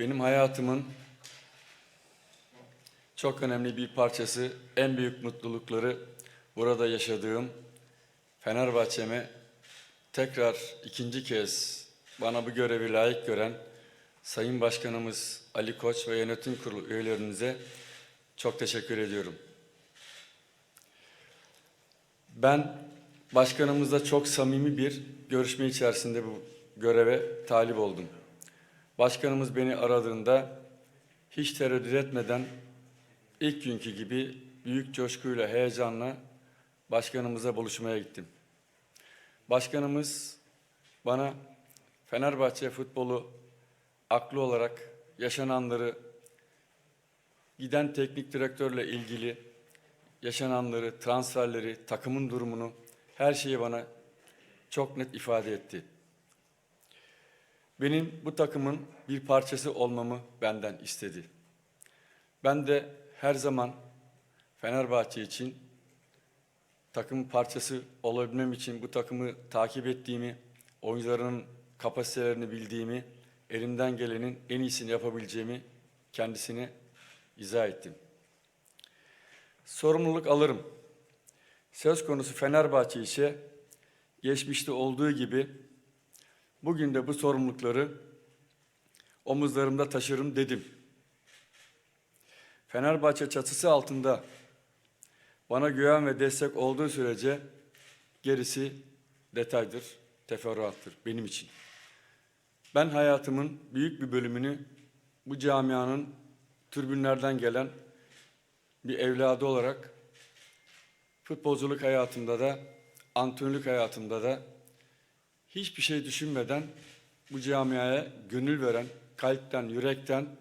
Benim hayatımın çok önemli bir parçası, en büyük mutlulukları burada yaşadığım Fenerbahçe'me tekrar ikinci kez bana bu görevi layık gören Sayın Başkanımız Ali Koç ve yönetim kurulu üyelerinize çok teşekkür ediyorum. Ben başkanımızla çok samimi bir görüşme içerisinde bu göreve talip oldum. Başkanımız beni aradığında hiç tereddüt etmeden ilk günkü gibi büyük coşkuyla, heyecanla başkanımıza buluşmaya gittim. Başkanımız bana Fenerbahçe futbolu aklı olarak yaşananları, giden teknik direktörle ilgili yaşananları, transferleri, takımın durumunu her şeyi bana çok net ifade etti. Benim bu takımın bir parçası olmamı benden istedi. Ben de her zaman Fenerbahçe için takımın parçası olabilmem için bu takımı takip ettiğimi, oyuncuların kapasitelerini bildiğimi, elimden gelenin en iyisini yapabileceğimi kendisine izah ettim. Sorumluluk alırım. Söz konusu Fenerbahçe ise geçmişte olduğu gibi bugün de bu sorumlulukları omuzlarımda taşırım dedim. Fenerbahçe çatısı altında bana güven ve destek olduğu sürece gerisi detaydır, teferruattır benim için. Ben hayatımın büyük bir bölümünü bu camianın türbünlerden gelen bir evladı olarak futbolculuk hayatımda da, antrenörlük hayatımda da hiçbir şey düşünmeden bu camiaya gönül veren, kalpten, yürekten,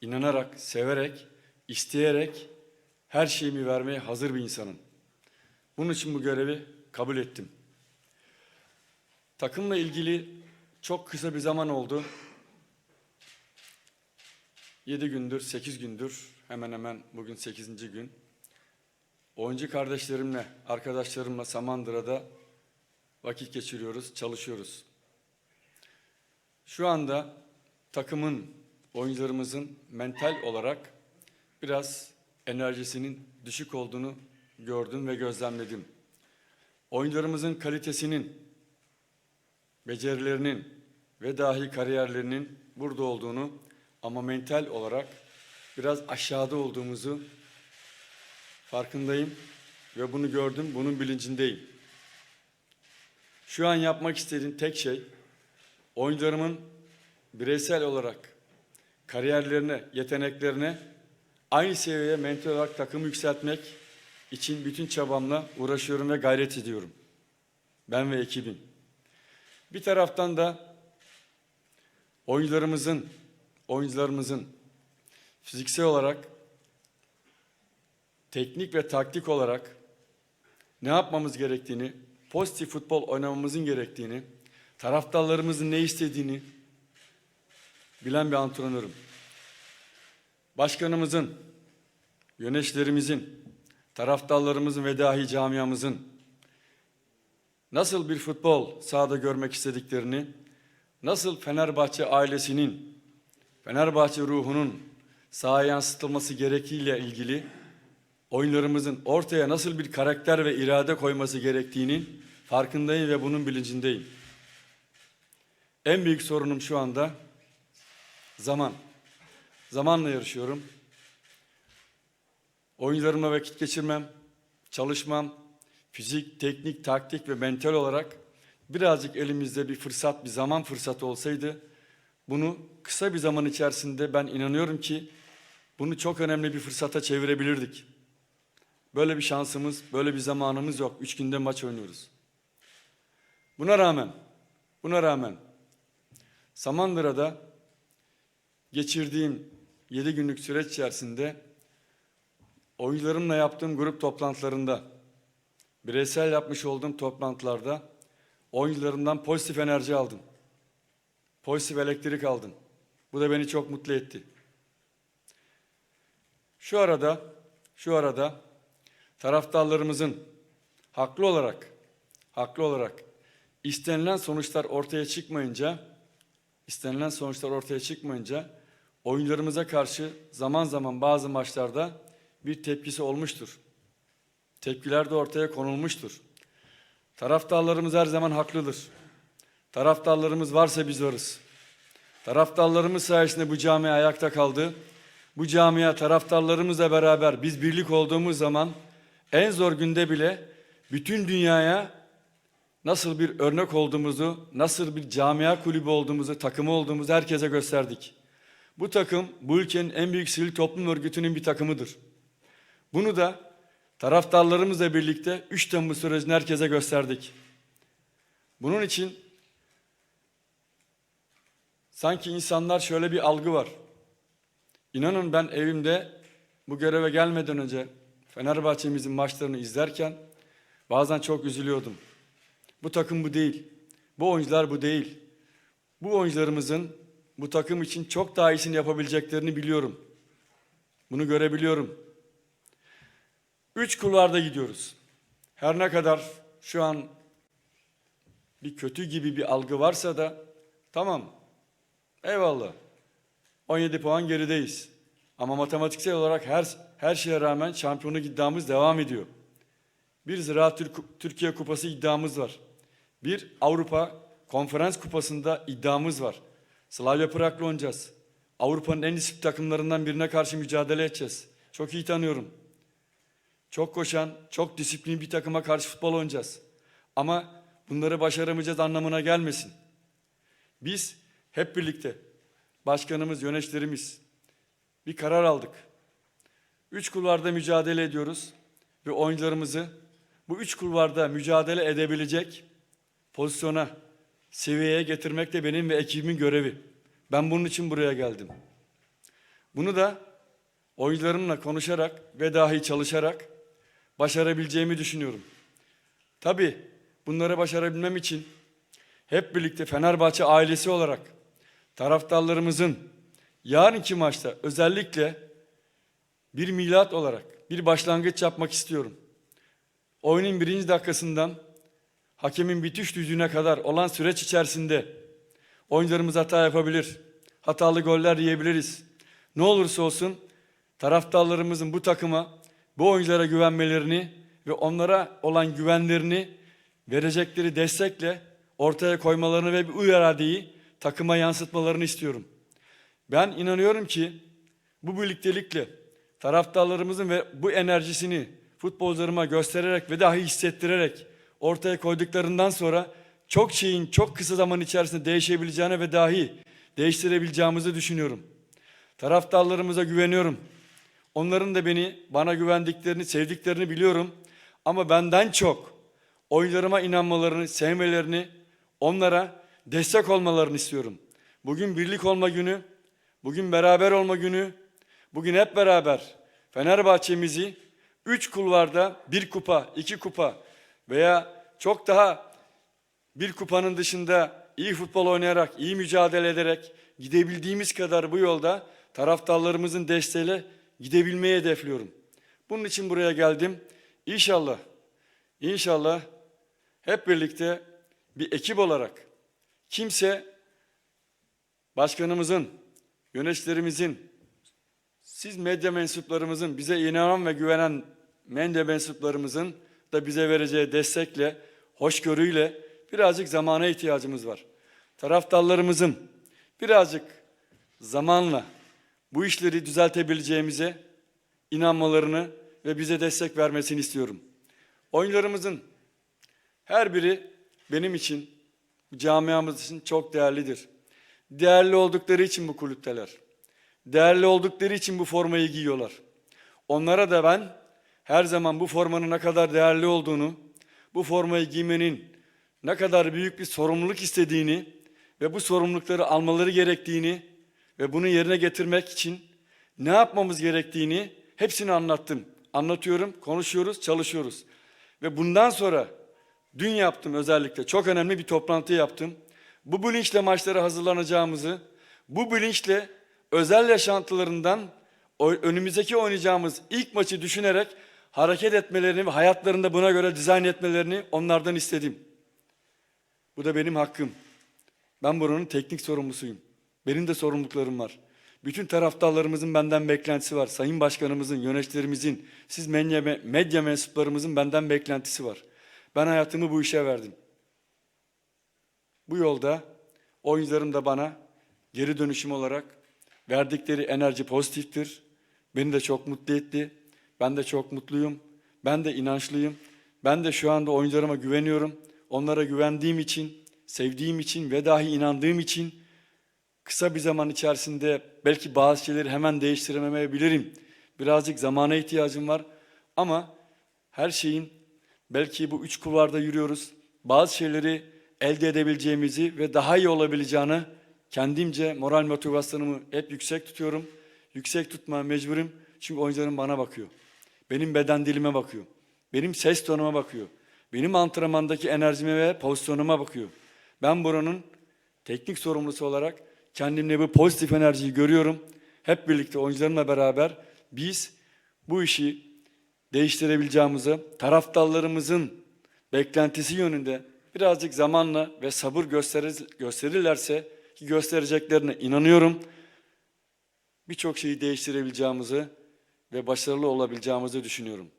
inanarak, severek, isteyerek her şeyimi vermeye hazır bir insanım. Bunun için bu görevi kabul ettim. Takımla ilgili çok kısa bir zaman oldu. 7 gündür, 8 gündür, hemen hemen bugün 8. gün. Oyuncu kardeşlerimle, arkadaşlarımla Samandıra'da vakit geçiriyoruz, çalışıyoruz. Şu anda takımın, oyuncularımızın mental olarak biraz enerjisinin düşük olduğunu gördüm ve gözlemledim. Oyuncularımızın kalitesinin, becerilerinin ve dahi kariyerlerinin burada olduğunu ama mental olarak biraz aşağıda olduğumuzu farkındayım ve bunu gördüm, bunun bilincindeyim. Şu an yapmak istediğim tek şey oyuncularımın bireysel olarak kariyerlerine, yeteneklerine aynı seviyeye mental olarak takımı yükseltmek için bütün çabamla uğraşıyorum ve gayret ediyorum. Ben ve ekibim. Bir taraftan da oyuncularımızın oyuncularımızın fiziksel olarak teknik ve taktik olarak ne yapmamız gerektiğini, pozitif futbol oynamamızın gerektiğini, taraftarlarımızın ne istediğini bilen bir antrenörüm. Başkanımızın, yöneticilerimizin, taraftarlarımızın ve dahi camiamızın nasıl bir futbol sahada görmek istediklerini, nasıl Fenerbahçe ailesinin, Fenerbahçe ruhunun sahaya yansıtılması gerektiğiyle ilgili oyunlarımızın ortaya nasıl bir karakter ve irade koyması gerektiğinin farkındayım ve bunun bilincindeyim. En büyük sorunum şu anda zaman. Zamanla yarışıyorum. Oyunlarımla vakit geçirmem, çalışmam, fizik, teknik, taktik ve mental olarak birazcık elimizde bir fırsat, bir zaman fırsatı olsaydı bunu kısa bir zaman içerisinde ben inanıyorum ki bunu çok önemli bir fırsata çevirebilirdik. Böyle bir şansımız, böyle bir zamanımız yok. Üç günde maç oynuyoruz. Buna rağmen, buna rağmen Samandıra'da geçirdiğim yedi günlük süreç içerisinde oyuncularımla yaptığım grup toplantılarında, bireysel yapmış olduğum toplantılarda oyuncularımdan pozitif enerji aldım. Pozitif elektrik aldım. Bu da beni çok mutlu etti. Şu arada, şu arada taraftarlarımızın haklı olarak, haklı olarak istenilen sonuçlar ortaya çıkmayınca, istenilen sonuçlar ortaya çıkmayınca oyuncularımıza karşı zaman zaman bazı maçlarda bir tepkisi olmuştur. Tepkiler de ortaya konulmuştur. Taraftarlarımız her zaman haklıdır. Taraftarlarımız varsa biz varız. Taraftarlarımız sayesinde bu cami ayakta kaldı. Bu camia taraftarlarımızla beraber biz birlik olduğumuz zaman en zor günde bile bütün dünyaya nasıl bir örnek olduğumuzu, nasıl bir camia kulübü olduğumuzu, takımı olduğumuzu herkese gösterdik. Bu takım bu ülkenin en büyük sivil toplum örgütünün bir takımıdır. Bunu da taraftarlarımızla birlikte 3 Temmuz sürecini herkese gösterdik. Bunun için sanki insanlar şöyle bir algı var. İnanın ben evimde bu göreve gelmeden önce Fenerbahçe'mizin maçlarını izlerken bazen çok üzülüyordum. Bu takım bu değil. Bu oyuncular bu değil. Bu oyuncularımızın bu takım için çok daha iyisini yapabileceklerini biliyorum. Bunu görebiliyorum. Üç kulvarda gidiyoruz. Her ne kadar şu an bir kötü gibi bir algı varsa da tamam. Eyvallah. 17 puan gerideyiz. Ama matematiksel olarak her her şeye rağmen şampiyonluk iddiamız devam ediyor. Bir Ziraat Türk- Türkiye Kupası iddiamız var. Bir Avrupa Konferans Kupası'nda iddiamız var. Slavia Prag'la oynayacağız. Avrupa'nın en disiplinli takımlarından birine karşı mücadele edeceğiz. Çok iyi tanıyorum. Çok koşan, çok disiplinli bir takıma karşı futbol oynayacağız. Ama bunları başaramayacağız anlamına gelmesin. Biz hep birlikte, başkanımız, yöneticilerimiz bir karar aldık. Üç kulvarda mücadele ediyoruz ve oyuncularımızı bu üç kulvarda mücadele edebilecek pozisyona, seviyeye getirmek de benim ve ekibimin görevi. Ben bunun için buraya geldim. Bunu da oyuncularımla konuşarak ve dahi çalışarak başarabileceğimi düşünüyorum. Tabii bunları başarabilmem için hep birlikte Fenerbahçe ailesi olarak taraftarlarımızın yarınki maçta özellikle bir milat olarak bir başlangıç yapmak istiyorum. Oyunun birinci dakikasından hakemin bitiş düdüğüne kadar olan süreç içerisinde oyuncularımız hata yapabilir. Hatalı goller yiyebiliriz. Ne olursa olsun taraftarlarımızın bu takıma, bu oyunculara güvenmelerini ve onlara olan güvenlerini verecekleri destekle ortaya koymalarını ve bir iradeyi takıma yansıtmalarını istiyorum. Ben inanıyorum ki bu birliktelikle taraftarlarımızın ve bu enerjisini futbolcularıma göstererek ve dahi hissettirerek ortaya koyduklarından sonra çok şeyin çok kısa zaman içerisinde değişebileceğine ve dahi değiştirebileceğimizi düşünüyorum. Taraftarlarımıza güveniyorum. Onların da beni bana güvendiklerini, sevdiklerini biliyorum. Ama benden çok oyunlarıma inanmalarını, sevmelerini, onlara destek olmalarını istiyorum. Bugün birlik olma günü, bugün beraber olma günü, bugün hep beraber Fenerbahçe'mizi üç kulvarda bir kupa, iki kupa veya çok daha bir kupanın dışında iyi futbol oynayarak, iyi mücadele ederek gidebildiğimiz kadar bu yolda taraftarlarımızın desteğiyle gidebilmeyi hedefliyorum. Bunun için buraya geldim. İnşallah, inşallah hep birlikte bir ekip olarak kimse başkanımızın, yöneticilerimizin, siz medya mensuplarımızın, bize inanan ve güvenen medya mensuplarımızın da bize vereceği destekle, hoşgörüyle birazcık zamana ihtiyacımız var. Taraftarlarımızın birazcık zamanla bu işleri düzeltebileceğimize inanmalarını ve bize destek vermesini istiyorum. Oyunlarımızın her biri benim için, camiamız için çok değerlidir. Değerli oldukları için bu kulüpteler. Değerli oldukları için bu formayı giyiyorlar. Onlara da ben her zaman bu formanın ne kadar değerli olduğunu, bu formayı giymenin ne kadar büyük bir sorumluluk istediğini ve bu sorumlulukları almaları gerektiğini ve bunu yerine getirmek için ne yapmamız gerektiğini hepsini anlattım. Anlatıyorum, konuşuyoruz, çalışıyoruz. Ve bundan sonra dün yaptım özellikle çok önemli bir toplantı yaptım. Bu bilinçle maçlara hazırlanacağımızı, bu bilinçle özel yaşantılarından önümüzdeki oynayacağımız ilk maçı düşünerek hareket etmelerini ve hayatlarında buna göre dizayn etmelerini onlardan istedim. Bu da benim hakkım. Ben buranın teknik sorumlusuyum. Benim de sorumluluklarım var. Bütün taraftarlarımızın benden beklentisi var. Sayın Başkanımızın, yöneticilerimizin, siz medya, medya mensuplarımızın benden beklentisi var. Ben hayatımı bu işe verdim. Bu yolda oyuncularım da bana geri dönüşüm olarak verdikleri enerji pozitiftir. Beni de çok mutlu etti. Ben de çok mutluyum. Ben de inançlıyım. Ben de şu anda oyuncularıma güveniyorum. Onlara güvendiğim için, sevdiğim için ve dahi inandığım için kısa bir zaman içerisinde belki bazı şeyleri hemen değiştiremeyebilirim. Birazcık zamana ihtiyacım var. Ama her şeyin belki bu üç kulvarda yürüyoruz. Bazı şeyleri elde edebileceğimizi ve daha iyi olabileceğini kendimce moral motivasyonumu hep yüksek tutuyorum. Yüksek tutmaya mecburum çünkü oyuncularım bana bakıyor. Benim beden dilime bakıyor. Benim ses tonuma bakıyor. Benim antrenmandaki enerjime ve pozisyonuma bakıyor. Ben buranın teknik sorumlusu olarak kendimde bu pozitif enerjiyi görüyorum. Hep birlikte oyuncularımla beraber biz bu işi değiştirebileceğimizi, taraftarlarımızın beklentisi yönünde birazcık zamanla ve sabır gösterir, gösterirlerse ki göstereceklerine inanıyorum. Birçok şeyi değiştirebileceğimizi ve başarılı olabileceğimizi düşünüyorum.